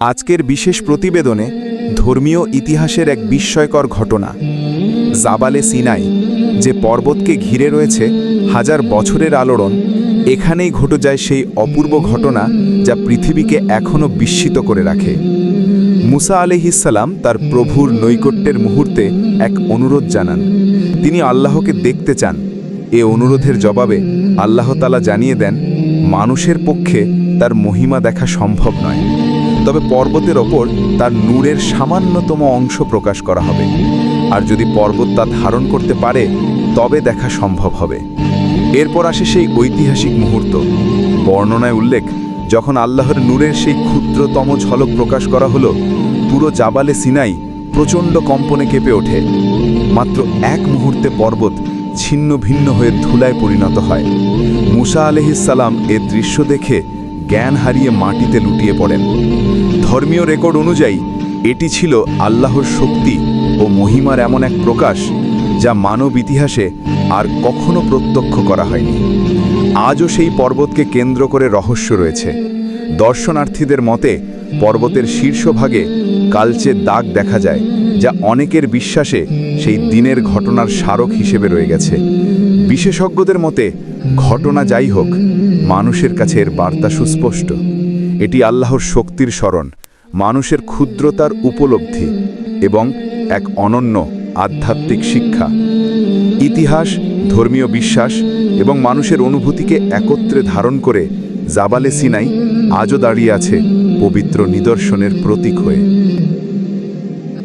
আজকের বিশেষ প্রতিবেদনে ধর্মীয় ইতিহাসের এক বিস্ময়কর ঘটনা। জাবালে সিনাই, যে পর্বতকে ঘিরে রয়েছে হাজার বছরের আলোড়ন, এখানেই ঘটে যায় সেই অপূর্ব ঘটনা যা পৃথিবীকে এখনও বিস্মিত করে রাখে। মুসা আলহিসাল্লাম তার প্রভুর নৈকট্যের মুহূর্তে এক অনুরোধ জানান। তিনি আল্লাহকে দেখতে চান। এ অনুরোধের জবাবে আল্লাহ তালা জানিয়ে দেন, মানুষের পক্ষে তার মহিমা দেখা সম্ভব নয়। তবে পর্বতের ওপর তার নূরের সামান্যতম অংশ প্রকাশ করা হবে। আর যদি পর্বত তা ধারণ করতে পারে, তবে দেখা সম্ভব হবে। এরপর আসে সেই ঐতিহাসিক মুহূর্ত। বর্ণনায় উল্লেখ, যখন আল্লাহর নূরের সেই ক্ষুদ্রতম ঝলক প্রকাশ করা হলো, পুরো জাবালে সিনাই প্রচণ্ড কম্পনে কেঁপে ওঠে। মাত্র এক মুহূর্তে পর্বত ছিন্ন ভিন্ন হয়ে ধুলায় পরিণত হয়। মুসা আলহিসাল্লাম এ দৃশ্য দেখে জ্ঞান হারিয়ে মাটিতে লুটিয়ে পড়েন। ধর্মীয় রেকর্ড অনুযায়ী, এটি ছিল আল্লাহর শক্তি ও মহিমার এমন এক প্রকাশ যা মানব ইতিহাসে আর কখনো প্রত্যক্ষ করা হয়নি। আজও সেই পর্বতকে কেন্দ্র করে রহস্য রয়েছে। দর্শনার্থীদের মতে, পর্বতের শীর্ষভাগে কালচে দাগ দেখা যায়। যা অনেকের বিশ্বাসে সেই দিনের ঘটনার স্মারক হিসেবে রয়ে গেছে। বিশেষজ্ঞদের মতে, ঘটনা যাই হোক, মানুষের কাছে এর বার্তা সুস্পষ্ট। এটি আল্লাহর শক্তির স্মরণ, মানুষের ক্ষুদ্রতার উপলব্ধি এবং এক অনন্য আধ্যাত্মিক শিক্ষা। ইতিহাস, ধর্মীয় বিশ্বাস এবং মানুষের অনুভূতিকে একত্রে ধারণ করে জাবালে সিনাই আজও দাঁড়িয়ে আছে পবিত্র নিদর্শনের প্রতীক হয়ে।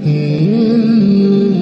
Mm-hmm.